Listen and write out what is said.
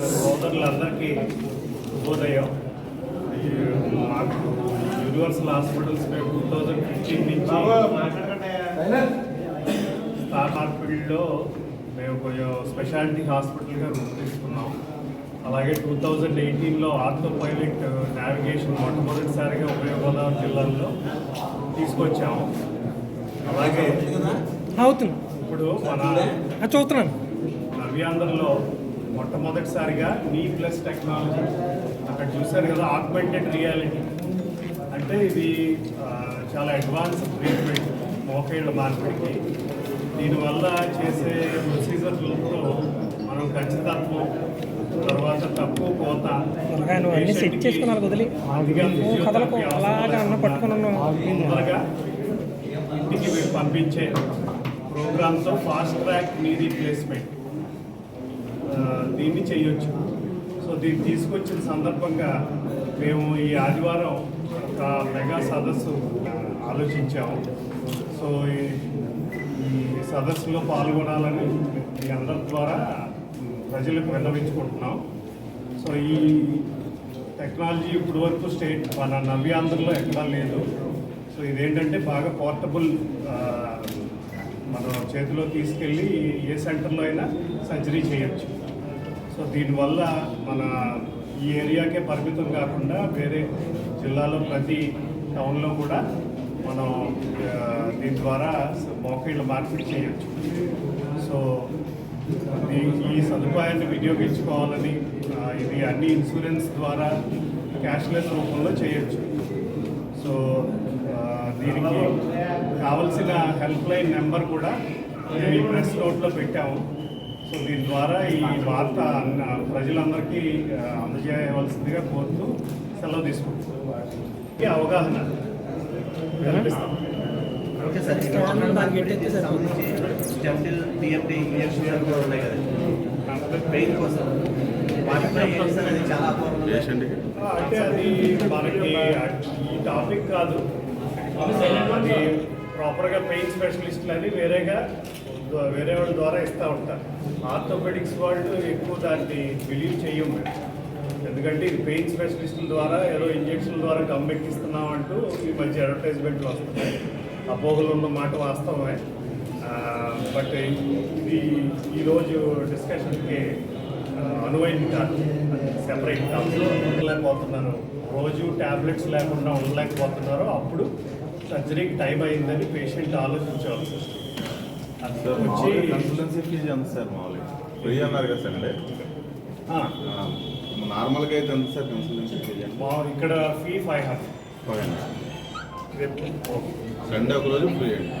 సోదరులందరికీ శుభోదయం ఈ మాకు యూనివర్సల్ హాస్పిటల్స్ మేము టూ థౌజండ్ ఫిఫ్టీన్ నుంచి స్టార్ హాస్పిటల్లో మేము కొంచెం స్పెషాలిటీ హాస్పిటల్గా రూపొందిస్తున్నాం అలాగే టూ థౌజండ్ ఎయిటీన్లో ఆర్థో పైలట్ నావిగేషన్ మొట్టమొదటిసారిగా ఉభయ గోదావరి జిల్లాల్లో తీసుకొచ్చాము. అలాగే అవుతుంది ఇప్పుడు మన చూస్తున్నాను. నవ్యాంధ్రలో మొట్టమొదటిసారిగా నీ ప్లస్ టెక్నాలజీ అక్కడ చూశారు కదా ఆగ్మెంటెడ్ రియాలిటీ అంటే ఇది చాలా అడ్వాన్స్ ట్రీట్మెంట్ మోకేళ్ళ మార్పిడికి. దీనివల్ల చేసే ప్రొసీజర్లతో మనం ఖచ్చితత్వం తర్వాత తక్కువ కోత అన్ని సెట్ వదిలి. కథలకు అలాగా అన్న పట్టుకుని తొందరగా ఇంటికి పంపించే ప్రోగ్రామ్తో ఫాస్ట్ ట్రాక్ నీ రీప్లేస్మెంట్ ఆ, దీన్ని చేయొచ్చు. సో దీన్ని తీసుకొచ్చిన సందర్భంగా మేము ఈ ఆదివారం ఒక మెగా సదస్సు ఆలోచించాము. సో ఈ- ఈ సదస్సులో పాల్గొనాలని మీ అందరి ద్వారా ప్రజలకు విన్నవించుకుంటున్నాం. సో ఈ టెక్నాలజీ ఇప్పుడు వరకు స్టేట్ మన నవ్యాంధ్రలో ఎక్కడా లేదు. సో ఇదేంటంటే బాగా పోర్టబుల్ మనం చేతిలో తీసుకెళ్ళి ఏ సెంటర్లో అయినా సర్జరీ చేయొచ్చు. సో దీనివల్ల మన ఈ ఏరియాకే పరిమితం కాకుండా వేరే జిల్లాలో ప్రతి టౌన్లో కూడా మనం దీని ద్వారా మోకాళ్ళ మార్పిడి చేయొచ్చు. సో ఈ- ఈ సదుపాయాన్ని వినియోగించుకోవాలని ఇది అన్ని ఇన్సూరెన్స్ ద్వారా క్యాష్లెస్ రూపంలో చేయొచ్చు. సో దీనికి కావలసిన హెల్ప్ లైన్ నెంబర్ కూడా ఈ ప్రెస్ నోట్లో పెట్టాము. సో దీని ద్వారా ఈ వార్త ప్రజలందరికీ అందజేయవలసిందిగా కోరుతూ సెలవు తీసుకుంటాం ఈ అవగాహన ఓకే సార్ కూడా ఉన్నాయి కదా. పెయిన్ కోసం అంటే అది మనకి ఈ టాపిక్ కాదు. అది ప్రాపర్గా పెయిన్ స్పెషలిస్టులు అని వేరేగా వేరే వాళ్ళ ద్వారా ఇస్తూ ఉంటారు. ఆర్థోపెడిక్స్ వాళ్ళు ఎక్కువ దాన్ని బిలీవ్ చేయము మేము ఎందుకంటే ఇది పెయిన్ స్పెషలిస్టుల ద్వారా ఏదో ఇంజెక్షన్ల ద్వారా గమ్మెక్కిస్తున్నాం అంటూ ఈ మధ్య అడ్వర్టైజ్మెంట్లు వస్తున్నాయి. అపోహలు ఉన్న మాట వాస్తవమే. బట్ ఇది ఈరోజు డిస్కషన్కి అనువైంది కాదు. సెపరేట్ లేకపోతున్నారు రోజు ట్యాబ్లెట్స్ లేకుండా ఉండలేకపోతున్నారో. అప్పుడు సర్జరీకి టైం అయిందని పేషెంట్ సార్. వచ్చి కన్సల్టెన్సీ ఫీజు ఎంత సార్ మామూలుగా? ఫ్రీ అన్నారు కదా సార్ నార్మల్గా అయితే ఎంత సార్ కన్సల్టెన్సీ ఫీజు ఇక్కడ ఫీ ఫైవ్ హండ్రెడ్ రేపు ఓకే. సండే ఒక రోజు ఫ్రీ అండి.